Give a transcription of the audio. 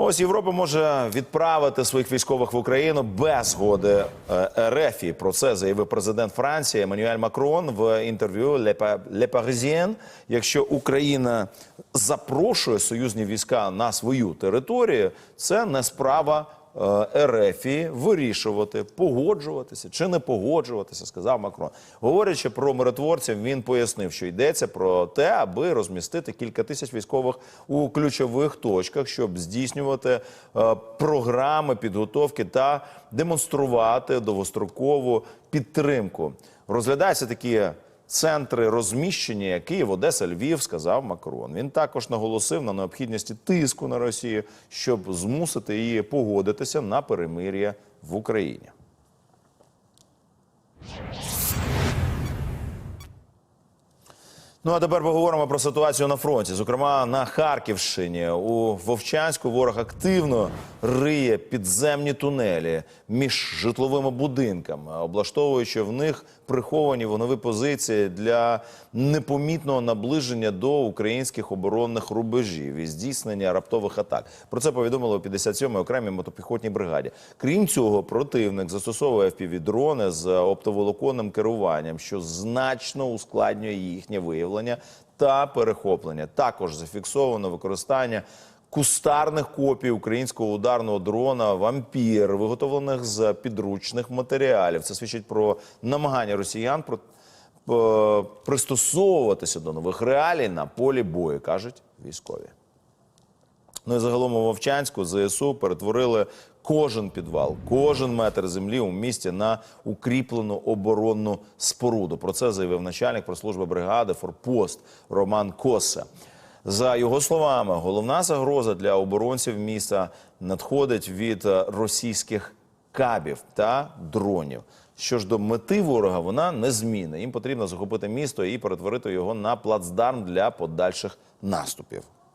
Ось Європа може відправити своїх військових в Україну без згоди е, РФ. Про це заявив президент Франції Еммануель Макрон в інтерв'ю Le Parisien. Якщо Україна запрошує союзні війська на свою територію, це не справа е, РФ вирішувати, погоджуватися чи не погоджуватися, сказав Макрон. Говорячи про миротворців, він пояснив, що йдеться про те, аби розмістити кілька тисяч військових у ключових точках, щоб здійснювати е, програми підготовки та демонструвати довгострокову підтримку. Розглядаються такі центри розміщення які в Одеса, Львів, сказав Макрон. Він також наголосив на необхідності тиску на Росію, щоб змусити її погодитися на перемир'я в Україні. Ну а тепер поговоримо про ситуацію на фронті. Зокрема, на Харківщині у Вовчанську ворог активно риє підземні тунелі між житловими будинками, облаштовуючи в них приховані вогневі позиції для непомітного наближення до українських оборонних рубежів і здійснення раптових атак. Про це повідомили у 57-й окремій мотопіхотній бригаді. Крім цього, противник застосовує FPV-дрони з оптоволоконним керуванням, що значно ускладнює їхнє виявлення та перехоплення. Також зафіксовано використання. Кустарних копій українського ударного дрона Вампір, виготовлених з підручних матеріалів. Це свідчить про намагання росіян про е, пристосовуватися до нових реалій на полі бою, кажуть військові. Ну і загалом у Вовчанську ЗСУ перетворили кожен підвал, кожен метр землі у місті на укріплену оборонну споруду. Про це заявив начальник прослужби бригади Форпост Роман Коса. За його словами, головна загроза для оборонців міста надходить від е, російських кабів та дронів. Що ж до мети ворога, вона незмінна. Їм потрібно захопити місто і перетворити його на плацдарм для подальших наступів.